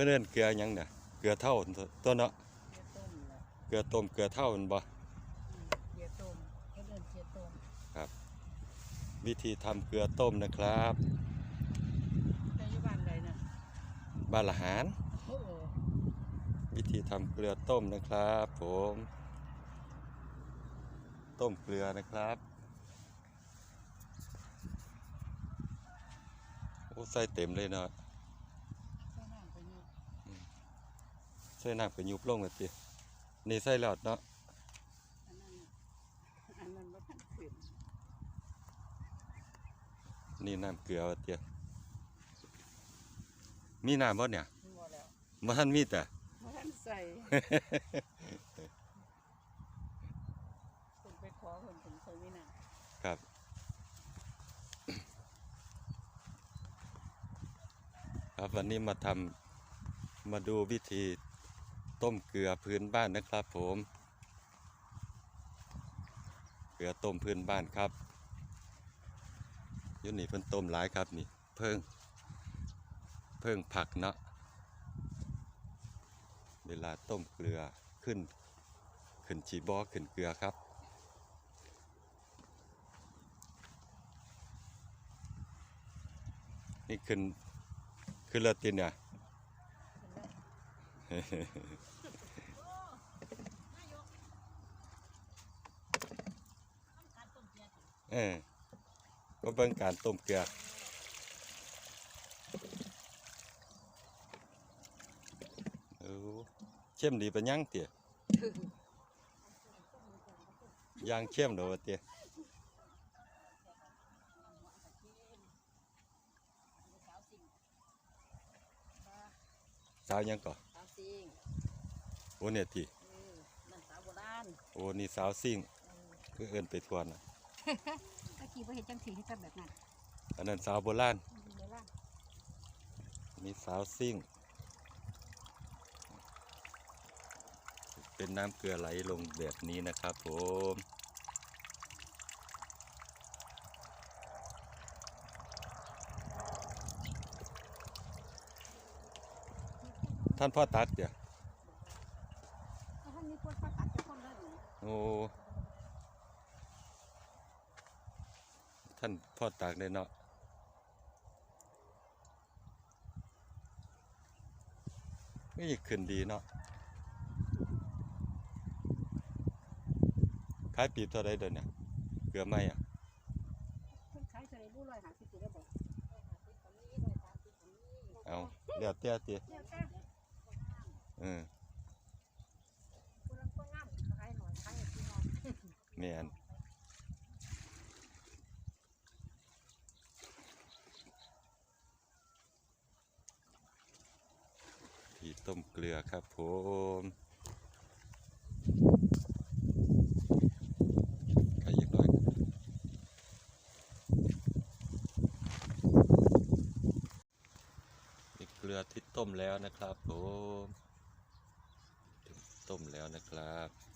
พื่นเอิ้นเกลือหยังเนี่ยเกลือเท่าตัวเนาะเกี๊ยวต้มแหละเกลือต้มเกลือเท่ามันบ่อืมเกี๊ยวต้มเฮ็ดเอิ้นเกี๊ยวต้มวิธีทำเกลือต้มนะครับแต่อยู่บ้านใดน่ะบ้านละหารโอ้โหวิธีทำเกลือต้มนะครับ ผม ต้มเกลือนะครับโอ้ใส่เต็มเลยเนาะ ใส่น้ำไปอยู่ ใส่น้ำไปยุบลงเลยตินี่ใส่แล้วเนาะอันนั้นอันนั้นบ่ทันขึ้นนี่น้ำเกลือว่าเตียมีน้ำบ่เนี่ยบ่แล้วมันทันมีแต่ บ่ทันใส่ต้องไปขอเพิ่นถึงใส่มีน้ำครับ ครับวันนี้มาทำมาดูวิธี ต้มเกลือพื้นบ้านนะครับผม เกลือต้มพื้นบ้านครับยุ่นี่เพิ่นต้มหลายครับนี่ เพิ่ง เพิ่งผักเนาะเวลาต้มเกลือขึ้น ขึ้นชีบอขึ้นเกลือครับ นี่ขึ้นขึ้นเรือตินเนี่ย เออก็เบิ่งการต้มเกลือเออเข้มดีป็นยังเตี๋ยยางเข้มเด้อวเตี๋ยสาวยังก่อสาวซิง โอ้เนี่ยติเออนั่นสาวโบราณโอ้นี่สาวซิ่งคือเอิ้นไปทวนน่ะตะกี้บ่เฮ็ดจังซี่เฮ็ดแต่แบบนั้นอันนั้นสาวโบราณโบราณมีสาวซิ่ง เป็นน้ำเกลือไหลลงแบบนี้นะครับผมท่านพ่อตักเดี๋ยวแล้วท่านมีคนมาตัดจะคนเลยนี่ โอ้ท่านพ่อตักเลยเนาะนี่ขึ้นดีเนาะขายปีบเท่าไรเดินเนี่ยเกลือไหมอะเพิ่นขายเท่าไหร่บ่150สิได้บ่เอาเดี๋ยวเตี้ยเตี้ยเดี๋ยวแต่เออ ผู้ลังคนงามขายหน่อยขายให้พี่น้อง แม่นที่ต้มเกลือครับผมใครอีกหน่อยนี่เกลือที่ต้มแล้วนะครับผมต้มแล้วนะครับ